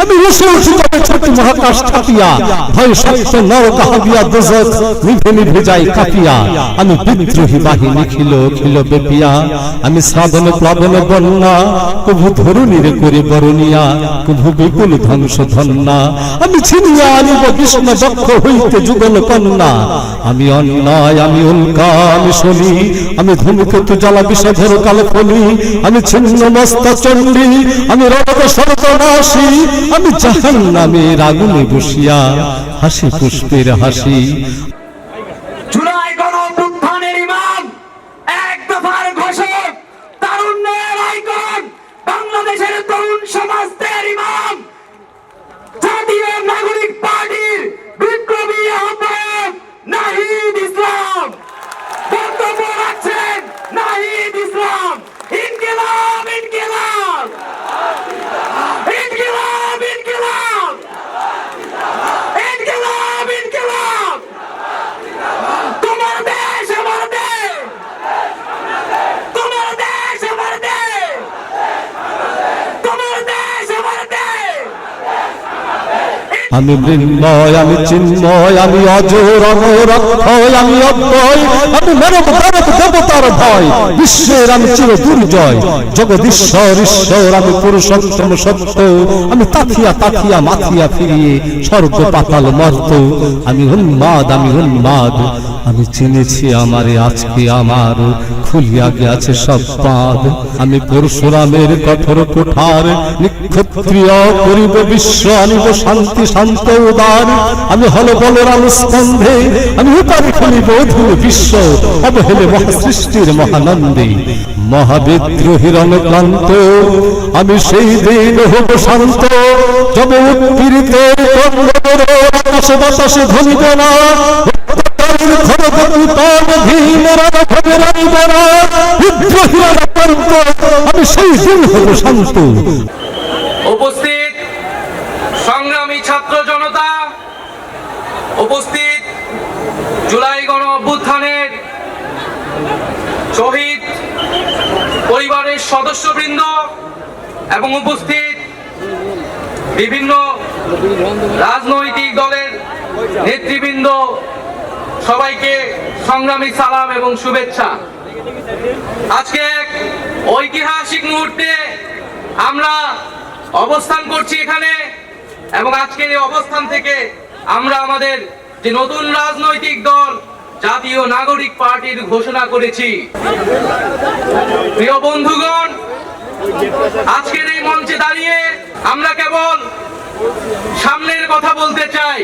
আমি রসে উঠি তবে ছোট মহাকাশ ভয় নর নিভে নিভে কাপিয়া আমি বিদ্রোহী বাহিনী বেপিয়া। আমি সাধন প্লাবন বন্যা, কভু ধরুণীর করে বরণিয়া, কভু বিপুল ধ্বংস আমি ছিনিয়া আনিব কৃষ্ণ দক্ষ হইতে যুগল কন্যা। আমি অন্যায়, আমি উল্কা, আমি শনি। আমি ধূমকেতু জ্বালা বিষধর কালো ফলি আমি ছিন্ন মস্ত চণ্ডী। আমি রব সর্বনাশী। আমি জাহান নামের আগুনে বসিয়া হাসি পুষ্পের হাসি। জুলাই গণ অভ্যুত্থানের ইমাম এক দফার ঘোষক তারুণ্যের আইকন বাংলাদেশের তরুণ সমাজের ইমাম জাতীয় নাগরিক পার্টির বিপ্লবী আহ্বায়ক নাহিদ ইসলাম বক্তব্য রাখছেন নাহিদ ইসলাম ইনকিলাব ইনকিলাব ইনকিলাব ইনকিলাব ইনকিলাব ইনকিলাব তোমার দেশ আমার দেশ তোমার দেশ আমার দেশ তোমার দেশ আমার দেশ আমি মৃন্ময় আমি চিন্ময়, আমি অজর অক্ষয়, আমি অব্যয়। আমি মেরব তারক দেবতার ভয়, বিশ্বের আমি চির দুর্জয়। জগদীশ্বর, ঈশ্বর, আমি পুরুষোত্তম সত্য। আমি তাকিয়া তাকিয়া মাথিয়া ফিরিয়ে স্বর্গ পাতাল মর্ত। আমি উন্মাদ আমি উন্মাদ। আমি চিনেছি আমারে, আজকে আমার খুলিয়া গেছে সব পাদ। আমি পরশুরামের কঠোর কোঠার, নিক্ষত্রিয় করিব বিশ্ব, আনিব শান্তি শান্ত উদার আমি হল বলরাম স্কন্ধে, আমি উপারে খুলিব অধুর বিশ্ব, অবহেলে মহাসৃষ্টির মহানন্দে। মহাবিদ্রোহীর অনুক্লান্ত আমি সেই দিন হব শান্ত। যবে উৎপীড়িতের কন্দর আকাশে বাতাসে ধনিব না আমি সেই দিন হব শান্ত উপস্থিত সংগ্রামী ছাত্র জনতা উপস্থিত জুলাই গণ অভ্যুত্থানের শহীদ পরিবারের সদস্যবৃন্দ এবং উপস্থিত বিভিন্ন রাজনৈতিক দলের নেতৃবৃন্দ, সবাইকে সংগ্রামী সালাম এবং শুভেচ্ছা। আজকে এক ঐতিহাসিক মুহূর্তে আমরা অবস্থান করছি এখানে এবং আজকের এই অবস্থান থেকে আমরা আমাদের যে নতুন রাজনৈতিক দল জাতীয় নাগরিক পার্টির ঘোষণা করেছি। প্রিয় বন্ধুগণ, আজকের এই মঞ্চে দাঁড়িয়ে আমরা কেবল সামনের কথা বলতে চাই।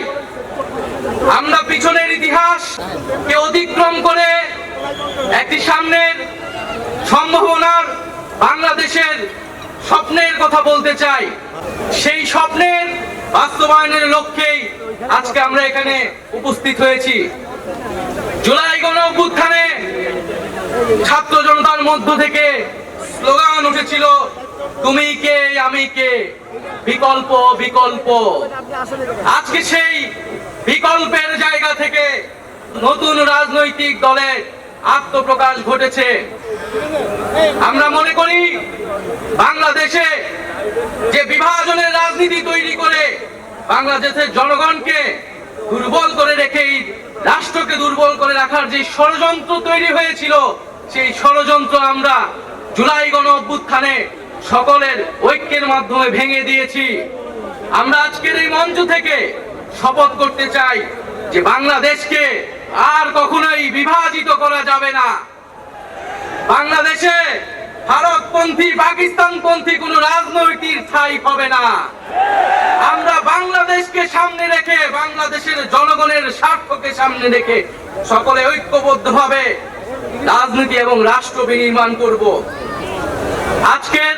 আমরা পিছনের ইতিহাস কে অতিক্রম করে একটি সামনের সম্ভাবনার বাংলাদেশের স্বপ্নের কথা বলতে চাই। সেই স্বপ্নের বাস্তবায়নের লক্ষ্যেই আজকে আমরা এখানে উপস্থিত হয়েছি। জুলাই গণ অভ্যুত্থানে ছাত্র জনতার মধ্য থেকে স্লোগান উঠেছিল, তুমি কে, আমি কে? বিকল্প বিকল্প। আজকে সেই বিকল্পের জায়গা থেকে নতুন রাজনৈতিক দলের আত্মপ্রকাশ ঘটেছে। আমরা মনে করি, বাংলাদেশে যে বিভাজনের রাজনীতি তৈরি করে বাংলাদেশের জনগণকে দুর্বল করে রেখেই রাখার যে ষড়যন্ত্র তৈরি হয়েছিল, সেই ষড়যন্ত্র আমরা জুলাই গণ অভ্যুত্থানে সকলের ঐক্যের মাধ্যমে ভেঙে দিয়েছি। আমরা আজকের এই মঞ্চ থেকে শপথ করতে চাই যে বাংলাদেশকে আর কখনোই বিভাজিত করা যাবে না। বাংলাদেশে ভারতপন্থী, পাকিস্তানপন্থী কোন রাজনৈতিক ঠাই হবে না। আমরা বাংলাদেশকে সামনে রেখে, বাংলাদেশের জনগণের স্বার্থকে সামনে রেখে সকলে ঐক্যবদ্ধভাবে রাজনীতি এবং রাষ্ট্র বিনির্মাণ করব। আজকের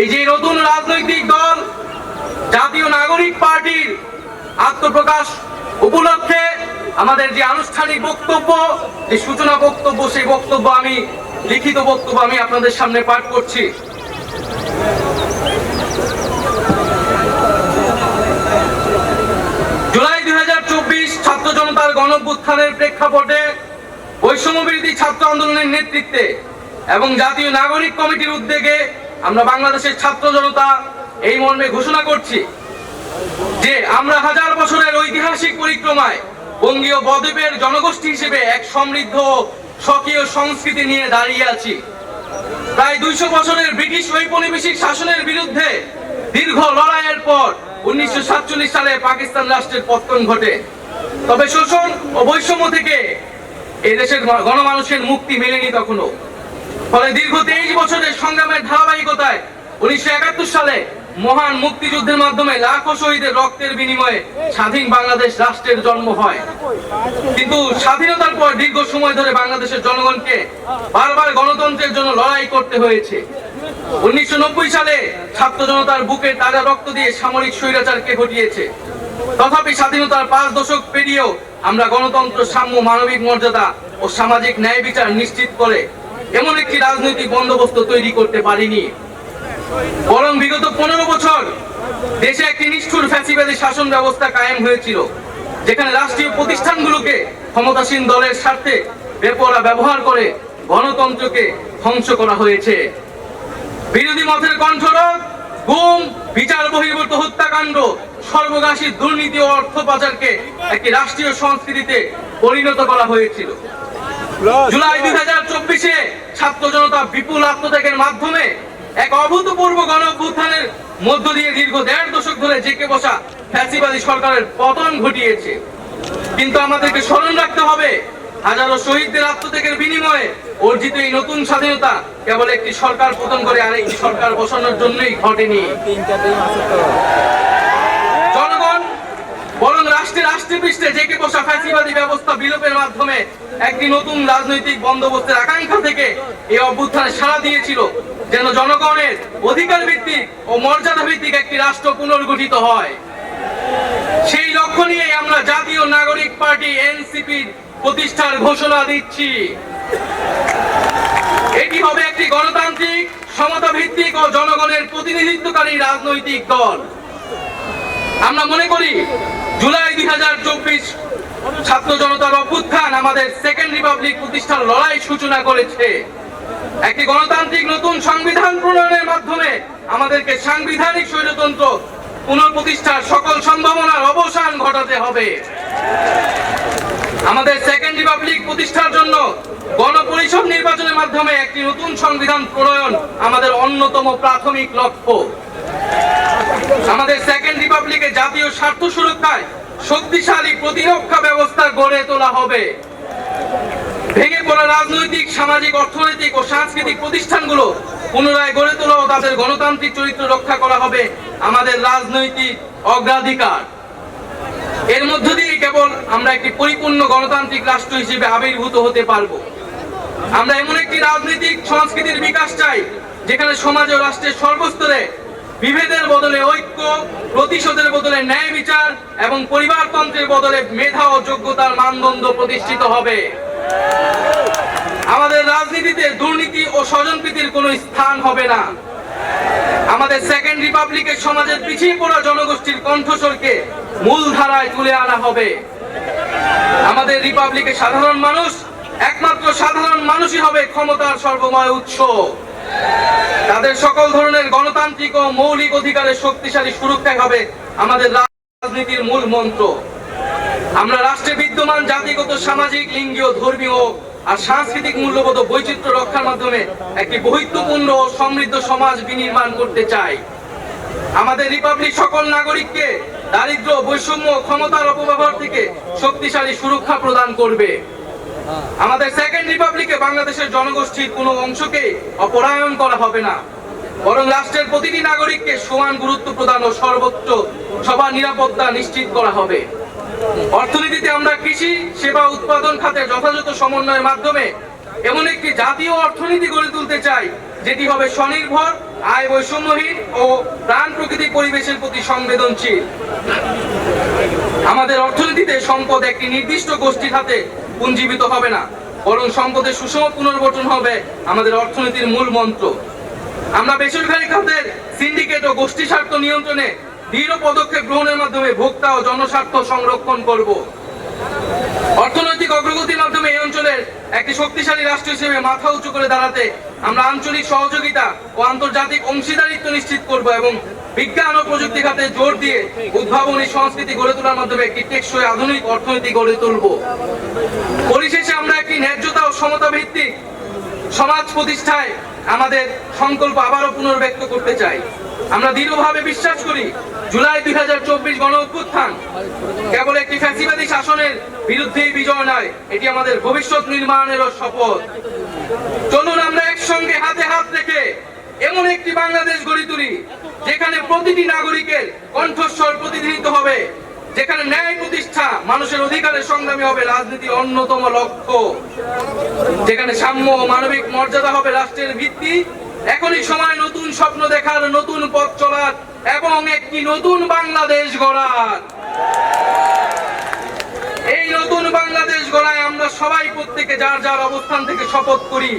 এই যে নতুন রাজনৈতিক দল, জাতীয় নাগরিক পার্টির আত্মপ্রকাশ উপলক্ষে আমাদের যে আনুষ্ঠানিক বক্তব্য, যে সূচনা বক্তব্য, সেই বক্তব্য আমি, লিখিত বক্তব্য আমি আপনাদের সামনে পাঠ করছি জুলাই দুই ছাত্র জনতার গণভ্যুত্থানের প্রেক্ষাপটে বৈষম্যবিরোধী ছাত্র আন্দোলনের নেতৃত্বে এবং জাতীয় নাগরিক কমিটির উদ্যোগে আমরা বাংলাদেশের ছাত্র জনতা এই মর্মে ঘোষণা করছি যে আমরা হাজার বছরের ঐতিহাসিক পরিক্রমায় বঙ্গীয় বদ্বীপের জনগোষ্ঠী হিসেবে এক সমৃদ্ধ স্বকীয় সংস্কৃতি নিয়ে দাঁড়িয়ে আছি। প্রায় দুইশো বছরের ব্রিটিশ ঔপনিবেশিক শাসনের বিরুদ্ধে দীর্ঘ লড়াইয়ের পর উনিশশো সাতচল্লিশ সালে পাকিস্তান রাষ্ট্রের পত্তন ঘটে। তবে শোষণ ও বৈষম্য থেকে এই দেশের গণমানুষের মুক্তি মেলেনি তখনো ফলে দীর্ঘ তেইশ বছরের সংগ্রামের ধারাবাহিকতায় উনিশশো একাত্তর সালে মহান মুক্তিযুদ্ধের মাধ্যমে লাখো শহীদের রক্তের বিনিময়ে স্বাধীন বাংলাদেশ রাষ্ট্রের জন্ম হয়। কিন্তু স্বাধীনতার পর দীর্ঘ সময় ধরে বাংলাদেশের জনগণকে বারবার গণতন্ত্রের জন্য লড়াই করতে হয়েছে। উনিশশো নব্বই সালে ছাত্র জনতার বুকে তাজা রক্ত দিয়ে সামরিক স্বৈরাচারকে ঘটিয়েছে। তথাপি স্বাধীনতার পাঁচ দশক পেরিয়েও আমরা গণতন্ত্র সাম্য মানবিক মর্যাদা ও সামাজিক ন্যায় বিচার নিশ্চিত করে এমন একটি রাজনৈতিক বন্দোবস্ত তৈরি করতে পারিনি। বরং বিগত পনেরো বছর দেশে একটি নিষ্ঠুর ফ্যাসিবাদী শাসন ব্যবস্থা কায়েম হয়েছিল, যেখানে রাষ্ট্রীয় প্রতিষ্ঠানগুলোকে ক্ষমতাসীন দলের স্বার্থে বেপরা ব্যবহার করে গণতন্ত্রকে ধ্বংস করা হয়েছে। বিরোধী মতের কণ্ঠরোধ, গুম, বিচার বহির্ভূত হত্যাকাণ্ড সর্বগাসী দুর্নীতি ও অর্থ পাচারকে একটি রাষ্ট্রীয় সংস্কৃতিতে পরিণত করা হয়েছিল। জুলাই দুই হাজার চব্বিশে ছাত্র জনতা বিপুল আত্মত্যাগের মাধ্যমে এক অভূতপূর্ব গণ অভ্যুত্থানের মধ্য দিয়ে দীর্ঘ দেড় দশক ধরে জেকে বসা ফ্যাসিবাদী সরকারের পতন ঘটিয়েছে। কিন্তু আমাদেরকে স্মরণ রাখতে হবে হাজারো শহীদদের আত্মত্যাগের বিনিময়ে অর্জিত এই নতুন স্বাধীনতা কেবল একটি সরকার পতন করে আরেকটি সরকার বসানোর জন্যই ঘটেনি। রাষ্ট্রে রাষ্ট্রে পৃষ্ঠে জেকে বসা ফ্যাসিবাদী ব্যবস্থা বিলোপের মাধ্যমে একটি নতুন রাজনৈতিক বন্দোবস্তের আকাঙ্ক্ষা থেকে এই অভ্যুত্থানে সাড়া দিয়েছিল, যেন জনগণের অধিকার ভিত্তিক ও মর্যাদা ভিত্তিক একটি রাষ্ট্র পুনর্গঠিত হয়। সেই লক্ষ্য নিয়ে আমরা জাতীয় নাগরিক পার্টি এনসিপির প্রতিষ্ঠার ঘোষণা দিচ্ছি। এটি হবে একটি গণতান্ত্রিক সমতা ভিত্তিক ও জনগণের প্রতিনিধিত্বকারী রাজনৈতিক দল। আমরা মনে করি জুলাই দুই হাজার চব্বিশ ছাত্র জনতার অভ্যুত্থান আমাদের সেকেন্ড রিপাবলিক প্রতিষ্ঠার লড়াই সূচনা করেছে। একটি গণতান্ত্রিক নতুন সংবিধান প্রণয়নের মাধ্যমে আমাদেরকে সাংবিধানিক স্বৈরতন্ত্র পুনঃপ্রতিষ্ঠার সকল সম্ভাবনার অবসান ঘটাতে হবে। আমাদের সেকেন্ড রিপাবলিক প্রতিষ্ঠার জন্য গণপরিষদ নির্বাচনের মাধ্যমে একটি নতুন সংবিধান প্রণয়ন আমাদের অন্যতম প্রাথমিক লক্ষ্য। আমাদের সেকেন্ড রিপাবলিকে জাতীয় স্বার্থ সুরক্ষায় শক্তিশালী প্রতিরক্ষা ব্যবস্থা গড়ে তোলা হবে। ভেঙে পড়া রাজনৈতিক, সামাজিক, অর্থনৈতিক ও সাংস্কৃতিক প্রতিষ্ঠানগুলো পুনরায় গড়ে তোলা ও তাদের গণতান্ত্রিক চরিত্র রক্ষা করা হবে আমাদের রাজনৈতিক অগ্রাধিকার। এর মধ্য দিয়ে কেবল আমরা একটি পরিপূর্ণ গণতান্ত্রিক রাষ্ট্র হিসেবে আবির্ভূত হতে পারব। আমরা এমন একটি রাজনৈতিক সংস্কৃতির বিকাশ চাই, যেখানে সমাজ ও রাষ্ট্রের সর্বস্তরে বিভেদের বদলে ঐক্য, প্রতিশোধের বদলে ন্যায় বিচার এবং পরিবারতন্ত্রের বদলে মেধা ও যোগ্যতার মানদণ্ড প্রতিষ্ঠিত হবে। আমাদের রাজনীতিতে দুর্নীতি ও স্বজনপ্রীতির কোনো স্থান হবে না। আমাদের সেকেন্ড রিপাবলিকের সমাজের পিছিয়ে পড়া জনগোষ্ঠীর কণ্ঠস্বরকে মূল ধারায় তুলে আনা হবে। আমাদের রিপাবলিকের সাধারণ মানুষ একমাত্র সাধারণ মানুষই হবে ক্ষমতার সর্বময় উৎস। তাদের সকল ধরনের গণতান্ত্রিক ও মৌলিক অধিকারের শক্তিশালী সুরক্ষা হবে আমাদের রাজনীতির মূল মন্ত্র। আমরা রাষ্ট্রে বিদ্যমান জাতিগত, সামাজিক, লিঙ্গীয়, ধর্মীয় আর সাংস্কৃতিক মূল্যবোধ বৈচিত্র্য রক্ষার মাধ্যমে একটি বৈহিত্যপূর্ণ ও সমৃদ্ধ সমাজ বিনির্মাণ করতে চাই। আমাদের রিপাবলিক সকল নাগরিককে দারিদ্র বৈষম্য ক্ষমতার অপব্যবহার থেকে শক্তিশালী সুরক্ষা প্রদান করবে। আমাদের সেকেন্ড রিপাবলিকে বাংলাদেশের জনগোষ্ঠীর কোনো অংশকে অপরায়ণ করা হবে না। বরং রাষ্ট্রের প্রতিটি নাগরিককে সমান গুরুত্ব প্রদান ও সর্বোচ্চ সবার নিরাপত্তা নিশ্চিত করা হবে। অর্থনীতিতে আমরা কৃষি, সেবা, উৎপাদন খাতে যথাযথ সমন্বয়ের মাধ্যমে এমন একটি জাতীয় অর্থনীতি গড়ে তুলতে চাই, যেটি হবে স্বনির্ভর, আয় বৈষম্যহীন ও প্রাণ প্রকৃতি পরিবেশের প্রতি সংবেদনশীল। আমাদের অর্থনীতিতে সম্পদ একটি নির্দিষ্ট গোষ্ঠীর হাতে পুঞ্জীবিত হবে না, বরং সম্পদের সুষম পুনর্গঠন হবে আমাদের অর্থনীতির মূল মন্ত্র। আমরা বেসরকারি খাতের সিন্ডিকেট ও গোষ্ঠী স্বার্থ নিয়ন্ত্রণে দৃঢ় পদক্ষেপ গ্রহণের মাধ্যমে ভোক্তা ও জনস্বার্থ সংরক্ষণ করব। অর্থনৈতিক অগ্রগতির মাধ্যমে এই অঞ্চলের একটি শক্তিশালী রাষ্ট্র হিসেবে মাথা উঁচু করে দাঁড়াতে আমরা আঞ্চলিক সহযোগিতা ও আন্তর্জাতিক অংশীদারিত্ব নিশ্চিত করব এবং বিজ্ঞান ও প্রযুক্তি খাতে জোর দিয়ে উদ্ভাবনী সংস্কৃতি গড়ে তোলার মাধ্যমে একটি টেকসই আধুনিক অর্থনীতি গড়ে তুলব। পরিশেষে আমরা একটি ন্যায্যতা ও সমতা ভিত্তিক সমাজ প্রতিষ্ঠায় আমাদের সংকল্প আবারও পুনর্ব্যক্ত করতে চাই। আমরা দৃঢ়ভাবে বিশ্বাস করি, জুলাই দুই হাজার চব্বিশ গণ অভ্যুত্থান কেবল একটি ফ্যাসিবাদী শাসনের বিরুদ্ধেই বিজয় নয়, এটি আমাদের ভবিষ্যৎ নির্মাণেরও শপথ। চলুন আমরা একসঙ্গে হাতে হাত রেখে এমন একটি বাংলাদেশ গড়ে তুলি যেখানে প্রতিটি নাগরিকের কণ্ঠস্বর প্রতিনিধিত্ব হবে, যেখানে ন্যায় প্রতিষ্ঠা মানুষের অধিকারের সংগ্রামী হবে রাজনীতির অন্যতম লক্ষ্য। যেখানে সাম্য ও মানবিক মর্যাদা হবে রাষ্ট্রের ভিত্তি, এখনই সময় নতুন স্বপ্ন দেখার, নতুন পথ চলার এবং একটি নতুন বাংলাদেশ গড়ার। এই নতুন বাংলাদেশ গড়ায় আমরা সবাই প্রত্যেকে যার যার অবস্থান থেকে শপথ করি।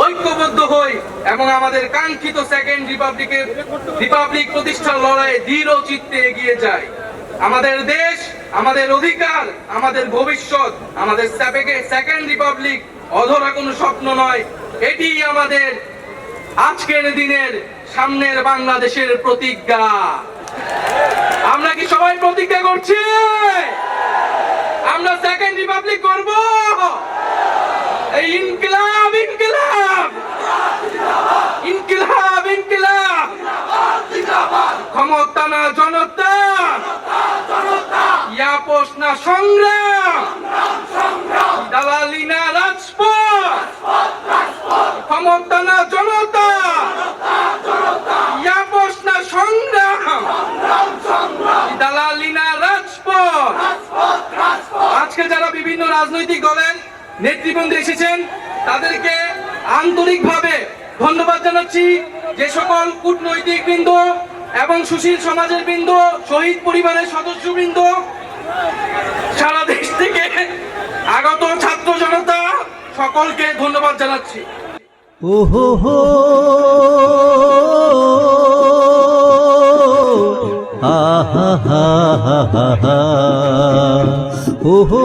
ঐক্যবদ্ধ হই এবং আমাদের কাঙ্ক্ষিত সেকেন্ড রিপাবলিকের রিপাবলিক প্রতিষ্ঠার লড়াইয়ে দৃঢ় চিত্তে এগিয়ে যায় আমাদের দেশ, আমাদের অধিকার, আমাদের ভবিষ্যৎ, আমাদের সেকেন্ড রিপাবলিক অধরা কোনো স্বপ্ন নয়। এটি আমাদের আজকের দিনের সামনের বাংলাদেশের প্রতিজ্ঞা। আমরা কি সবাই প্রতিজ্ঞা করছি? আমরা সেকেন্ড রিপাবলিক করব এই ইনকিলাব ইনকিলাব। ইনকিলাব ইনকিলাব। ক্ষমতা না জনতা। ইয়া প্রশ্ন সংগ্রাম দালালি না রাজপথ ক্ষমতা না জনতা ইয়াপস না সংগ্রাম দালালি না রাজপথ আজকে যারা বিভিন্ন রাজনৈতিক দলের নেতৃবৃন্দ এসেছেন, তাদেরকে আন্তরিকভাবে ধন্যবাদ জানাচ্ছি যে সকল কূটনৈতিক বৃন্দ এবং সুশীল সমাজের বৃন্দ, শহীদ পরিবারের সদস্য বৃন্দ সারা দেশ থেকে আগত ছাত্র জনতা, সকলকে ধন্যবাদ জানাচ্ছি। ওহো আহা হা হা হা ওহো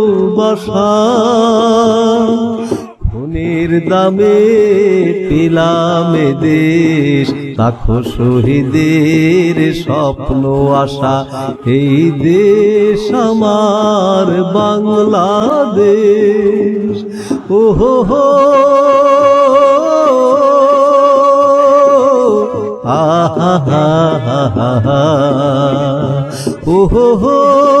ভালোবাসা। খুনের দামে পেলাম দেশ, লাখো শহীদের স্বপ্ন, আশা। এই দেশ আমার বাংলাদেশ। ওহো হো। আহা হা হা হা হা। ওহো হো।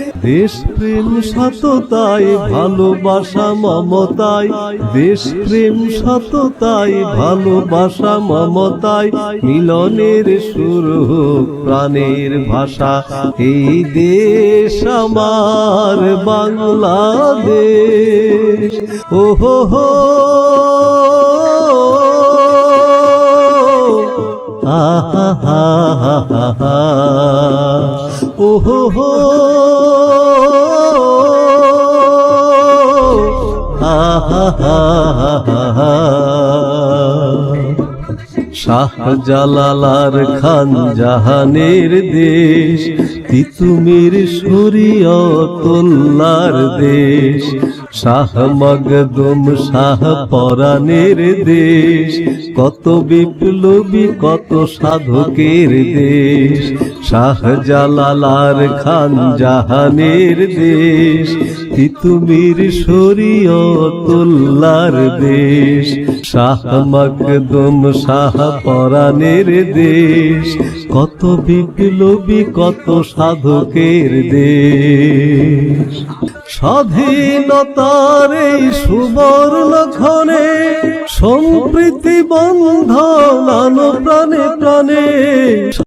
দেশ প্রেম সততাই ভালোবাসা মমতাই দেশ প্রেম সততাই ভালোবাসা মমতাই মিলনের সুর প্রাণের ভাষা। এই দেশ আমার বাংলাদেশ। ওহো হো। আহা হা হা হা। ওহো হো। শাহজালালার খান জাহানের দেশ, তিতুমির শরীয়তুল্লার দেশ, শাহ মগদুম শাহ পরাণের দেশ, কত বিপ্লবী, কত সাধকের দেশ, শাহজালালার খান জাহানের দেশ তিতুমির শরীয়তুল্লার দেশ, শাহ মকদুম, শাহ পরাণের দেশ। কত বিপ্লবী, কত সাধকের দেশ। স্বাধীনতার এই সুবর্ণ ক্ষণে, সম্প্রীতি বন্ধন প্রাণে প্রাণে